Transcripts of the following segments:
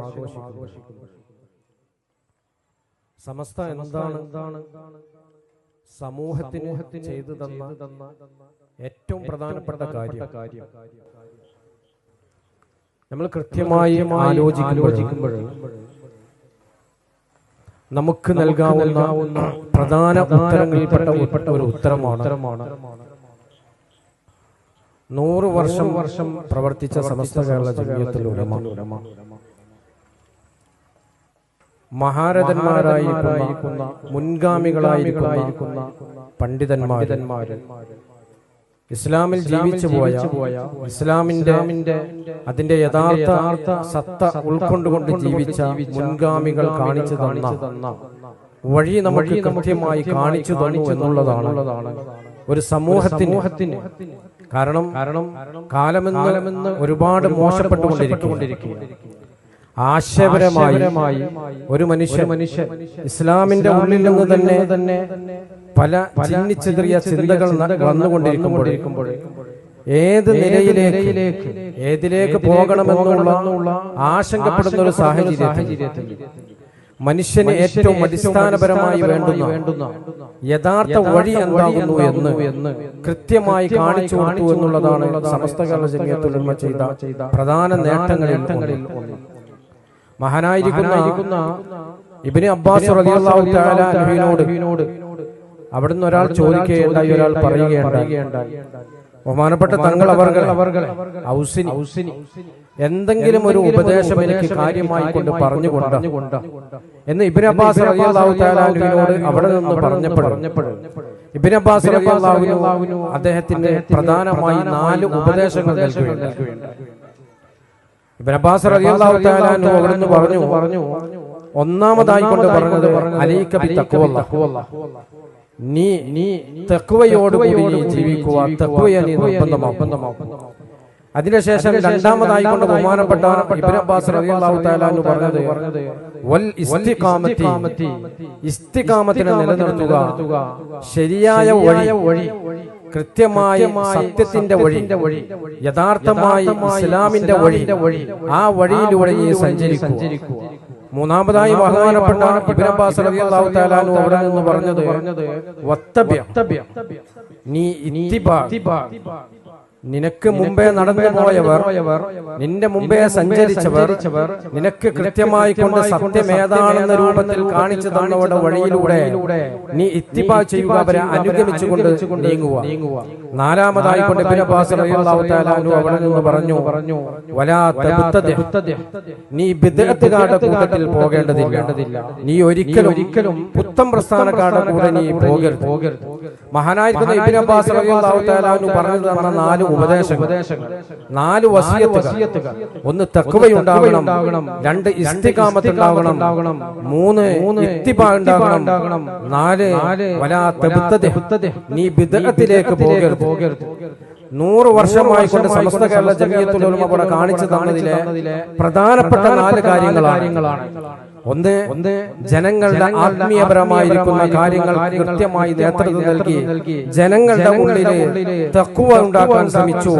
ആഘോഷിക്കുന്നു. സമസ്ത എന്താണ് എന്താണ് സമൂഹത്തിന് ചെയ്തു തന്ന ഏറ്റവും പ്രധാനപ്പെട്ട കാര്യം? നമ്മൾ കൃത്യമായി ആലോചിക്കുമ്പോൾ നമുക്ക് നൽകാവുന്ന പ്രധാന ഉത്തരങ്ങളിൽപ്പെട്ട ഉൾപ്പെട്ട ഒരു ഉത്തരമാണ് നൂറ് വർഷം വർഷം പ്രവർത്തിച്ച സമസ്ത കേരള ജമീയത്തുൽ ഉലമ മഹാരഥന്മാരായിരിക്കുന്ന മുൻഗാമികളായിരിക്കുന്ന പണ്ഡിതന്മാരന്മാര് ഇസ്ലാമിൽ ജീവിച്ചു പോയ ഇസ്ലാമിന്റെ അതിന്റെ യഥാർത്ഥ സത്ത ഉൾക്കൊണ്ടുകൊണ്ട് ജീവിച്ച മുൻഗാമികൾ കാണിച്ചു തന്ന വഴി നമുക്ക് കൃത്യമായി കാണിച്ചു തന്നു എന്നുള്ളതാണ് ഒരു സമൂഹത്തിന്. കാരണം കാലമെന്ന് ഒരുപാട് മോശപ്പെട്ടുകൊണ്ടിരിക്കും ആശയപരമായി ഒരു മനുഷ്യ മനുഷ്യ ഇസ്ലാമിന്റെ ഉള്ളിൽ നിന്ന് തന്നെ തന്നെ പല ചിന്നിച്ചിതറിയ ചിന്തകൾ വന്നുകൊണ്ടിരിക്കുമ്പോൾ ഏത് നിലയിലേക്ക് ഏതിലേക്ക് പോകണമെന്നുള്ള ആശങ്കപ്പെടുന്ന ഒരു സാഹചര്യത്തിൽ മനുഷ്യന് ഏറ്റവും അടിസ്ഥാനപരമായി വേണ്ടുന്ന യഥാർത്ഥ വഴി എന്താകുന്നു എന്ന് കൃത്യമായി കാണിച്ചു കൊടുത്തു എന്നുള്ളതാണ് സമസ്ത കേരള ചെയ്ത പ്രധാന നേട്ടങ്ങളിൽ ഒന്ന്. മഹാനായിരിക്കുന്ന ഇബിന് അബ്ബാസ് അവിടുന്ന് ഒരാൾ ചോദിക്കുകയുണ്ടായി ഒരാൾ പറയുകയുണ്ടായി. ബഹുമാനപ്പെട്ട തങ്ങൾ അവർ ഔസിനി. എന്തെങ്കിലും ഒരു ഉപദേശം എനിക്ക് കാര്യമായി കൊണ്ട് പറഞ്ഞു പറഞ്ഞുകൊണ്ട്? എന്ന് ഇബിൻ അബ്ബാസ് റളിയല്ലാഹു അവിടെ നിന്ന് പറഞ്ഞപ്പോൾ ഇബിൻ അബ്ബാസ് റളിയല്ലാഹു അദ്ദേഹത്തിന്റെ പ്രധാനമായി നാല് ഉപദേശങ്ങൾ നൽകുകയുണ്ടായി. അബ്ബാസ് റളിയല്ലാഹു തആല അൻഹു പറഞ്ഞു പറഞ്ഞു ഒന്നാമതായി കൊണ്ട് പറഞ്ഞത് അലൈക ബി നീ നീ തഖ്വയോടുകൂടി നീ ജീവിക്കുക തഖ്വയെ നീ നിർബന്ധമാക്കും. അതിനുശേഷം രണ്ടാമതായി കൊണ്ട് ബഹുമാനപ്പെട്ട ഇബ്നു അബ്ബാസ് റളിയല്ലാഹു തആല അൻഹു പറഞ്ഞത് വൽ ഇസ്തിഖാമത്തി. ഇസ്തിഖാമത്തിനെ നിലനിർത്തുക. ശരിയായ വഴി. കൃത്യമായ സത്യത്തിന്റെ വഴി യഥാർത്ഥമായ ഇസ്ലാമിന്റെ വഴി ആ വഴിയിലൂടെ നീ സഞ്ചരിക്കൂ മൂന്നാമതായി ബഹുമാനപ്പെട്ട റളിയല്ലാഹു തആല അൻഹു അവിടെ നിന്ന് പറഞ്ഞത് വത്തബ്യ നീ ഇത്തിബാ നിനക്ക് മുമ്പേ നടന്നു പോയവർ നിന്റെ മുമ്പേ സഞ്ചരിച്ചവർ നിനക്ക് കൃത്യമായി കൊണ്ട് സത്യം ഏതാണെന്ന രൂപത്തിൽ കാണിച്ചു തന്നവരുടെ വഴിയിലൂടെ നീ ഇത്തിബാ ചെയ്യുക അവരെ അനുഗമിച്ചുകൊണ്ട് നീങ്ങുക. നാലാമതായി കൊണ്ട് അവിടെ നിന്ന് പറഞ്ഞു പറഞ്ഞു നീ ബിദ്അത്തുകാരുടെ കൂട്ടത്തിൽ പോകേണ്ടതില്ല. നീ ഒരിക്കലും ഒരിക്കലും പുത്തം പ്രസ്ഥാനക്കാരുടെ കൂടെ നീ പോകരുത്. പോകരുത്. മഹാനായിരിക്കുന്ന ഇബിൻ അബ്ബാസ് റളിയല്ലാഹു തആല അൻഹു പറഞ്ഞു തന്ന നാല് ഉപദേശങ്ങൾ. നാല് വസിയത്തുകൾ. ഒന്ന് തഖ്വയുണ്ടാകണം രണ്ട് ഇസ്തിഖാമത്ത് ഉണ്ടാകണം മൂന്ന് ഇത്തിബാ ഉണ്ടാകണം നാല് വലാ തബ്തദി നീ ബിദ്അത്തിലേക്ക് പോകരുത്. നൂറ് വർഷമായി കൊണ്ട് സമസ്ത കേരള ജമീയത്തുൽ ഉലമ കാണിച്ചു തന്നതിലെ പ്രധാനപ്പെട്ട നാല് കാര്യങ്ങളാണ്. ഒന്ന് ഒന്ന് ജനങ്ങളുടെ ആത്മീയപരമായിരിക്കുന്ന കാര്യങ്ങൾ കൃത്യമായി നേതൃത്വം നൽകി ജനങ്ങളുടെ ഉള്ളിൽ തക്കുവ ഉണ്ടാക്കാൻ ശ്രമിച്ചു.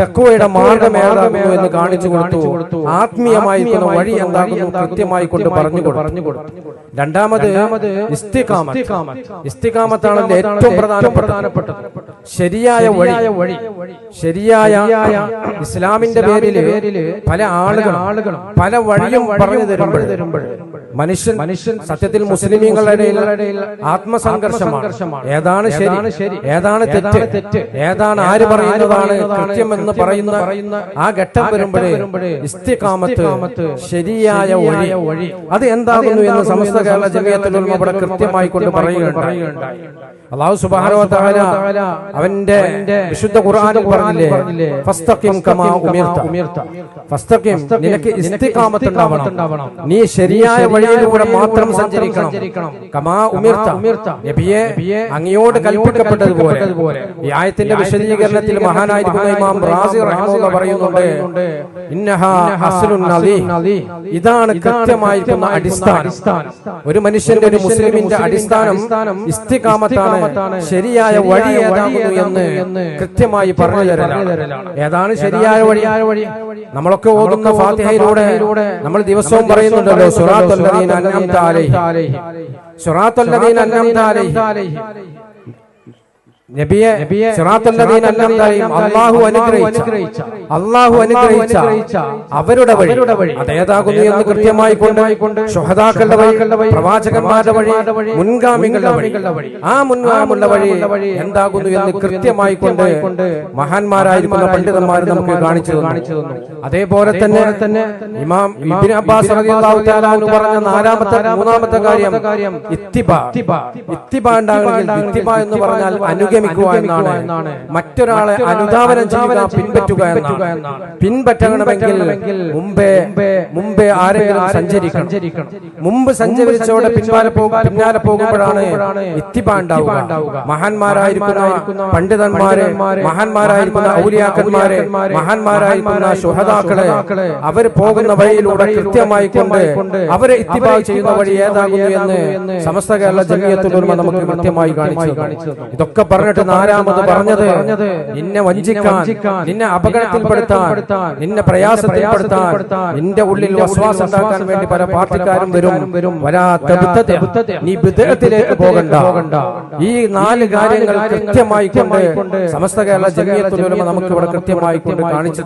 തക്കുവയുടെ മാർഗം ഏതാകുന്നു എന്ന് കാണിച്ചു കൊടുത്തു. ആത്മീയമായിരിക്കുന്ന വഴി എന്താകുന്നു കൃത്യമായി കൊണ്ട് പറഞ്ഞു കൊടുത്തു. രണ്ടാമത് ഇസ്തികാമത്ത് ഇസ്തികാമത്താണ് ഏറ്റവും പ്രധാനപ്പെട്ടത്. ശരിയായ വഴി. ശരിയായ ഇസ്ലാമിന്റെ പേരിൽ പല ആളുകൾ ആളുകളും പല വഴിയും പറഞ്ഞു തരുമ്പോൾ മനുഷ്യൻ മനുഷ്യൻ സത്യത്തിൽ മുസ്ലിമീങ്ങളുടെ ഇടയിൽ ആത്മസംഘർഷമാണ്. ഏതാണ് ശരി? ഏതാണ് തെറ്റ്? ഏതാണ് ആര് പറയുന്നതാണ് കൃത്യമെന്ന് പറയുന്ന ആ ഘട്ടം വരുമ്പോഴേ ഇസ്തികാമത്ത് ശരിയായ വഴി അത് എന്താകുന്നു എന്ന് സമസ്ത കേരള ജമീയത്തിൽ ഇവിടെ കൃത്യമായി കൊണ്ട് പറയുകയുണ്ടായി. അള്ളാഹു സുബാനോ താര അവന്റെ വിശുദ്ധ ഖുർആനിൽ പറഞ്ഞില്ലേ? ഫസ്തഖിം കമാ ഉമിർത ഫസ്തഖിം നിനക്ക് ഇസ്തിഖാമത്ത് ഉണ്ടാവണം. നീ ശരിയായ വഴിയിലൂടെ മാത്രം സഞ്ചരിക്കണം. കമാ ഉമിർത നബിയെ അങ്ങയോട് കൽപ്പിക്കപ്പെട്ടതുപോലെ. ഈ ആയത്തിന്റെ വിശദീകരണത്തിൽ മഹാനായിരിക്കുന്ന ഇമാം റാസി പറയുന്നുണ്ട് ഇതാണ് കൃത്യമായിരിക്കുന്ന അടിസ്ഥാനം. ഒരു മനുഷ്യന്റെ ഒരു മുസ്ലിമിന്റെ അടിസ്ഥാനം ഇസ്തിഖാമത്താണ്. ശരിയായ വഴി ഏതാകുന്നു എന്ന് കൃത്യമായി പറഞ്ഞു തരലാണ് ഏതാണ് ശരിയായ വഴി? നമ്മളൊക്കെ ഓതുന്ന ഫാത്തിഹയിലൂടെ നമ്മൾ ദിവസവും പറയുന്നുണ്ടല്ലോ സുറാത്തുല്ലദീന صراط الذين انعمت عليهم. صراط الذين انعمت عليهم. അലൈഹിം അല്ലാഹു അനുഗ്രഹിച്ച അല്ലാഹു അനുഗ്രഹിച്ച അവരുടെ വഴി അതേതാകുന്നു എന്ന് കൃത്യമായി കൊണ്ട് ശുഹദാക്കളുടെ വഴി പ്രവാചകന്മാരുടെ വഴി മുൻഗാമികളുടെ വഴി ആ മുൻഗാമുള്ള വഴി എന്താകുന്നു എന്ന് കൃത്യമായി കൊണ്ട് മഹാന്മാരായിരിക്കുന്ന പണ്ഡിതന്മാർ നമുക്ക് കാണിച്ചു തന്നു. അതേപോലെ തന്നെ തന്നെ ഇമാം ഇബ്നു അബ്ബാസ് പറഞ്ഞ നാലാമത്തെ മൂന്നാമത്തെ കാര്യം ഇത്തിബ. ഇത്തിബ. ഉണ്ടാകണമെങ്കിൽ ഇത്തിബ എന്ന് പറഞ്ഞാൽ അനുഗമിക്കുക എന്നാണ്. മറ്റൊരാളെ അനുധാവനം ചെയ്യുക പിൻപറ്റുക എന്നാണ്. പിൻപറ്റണമെങ്കിൽ മുമ്പേ മുമ്പേ ആരെങ്കിലും സഞ്ചരിക്കണം. മുമ്പ് സഞ്ചരിച്ചോടെ പിന്നാലെ പോകും പിന്നാലെ പോകുമ്പോഴാണ് ഇത്തിബ ഉണ്ടാവുക മഹാന്മാരായിരിക്കുന്ന പണ്ഡിതന്മാരെ മഹാന്മാരായിരിക്കുന്ന ഔലിയാക്കന്മാരെ മഹാന്മാരായിരിക്കുന്ന ശുഹതാക്കളെ അവർ പോകുന്ന വഴിയിലൂടെ കൃത്യമായി കൊണ്ട് അവരെ ഇത്തിബാ ചെയ്യുന്ന വഴി ഏതാകുന്നു എന്ന് സമസ്ത കേരള ജനീയത്തിൽ നമുക്ക് കൃത്യമായി കാണിച്ചു ഇതൊക്കെ പറഞ്ഞിട്ട് നാലാമത് പറഞ്ഞത്? നിന്നെ വഞ്ചിക്കാൻ നിന്നെ അപകടത്തിൽപ്പെടുത്താൻ നിന്നെ പ്രയാസത്തിൽപ്പെടുത്താൻ നിന്റെ ഉള്ളിൽ വിശ്വാസം ഉണ്ടാക്കാൻ വേണ്ടി പല പാർട്ടിക്കാരും വരും. വരാത്ത നീ ബിദഅത്തിലേക്ക് പോകണ്ട. ഈ നാല് കാര്യങ്ങൾ കൃത്യമായി കൊണ്ട് സമസ്ത കേരള ജമീയത്തുലമ നമുക്ക് ഇവിടെ കൃത്യമായി കൊണ്ട് കാണിച്ചു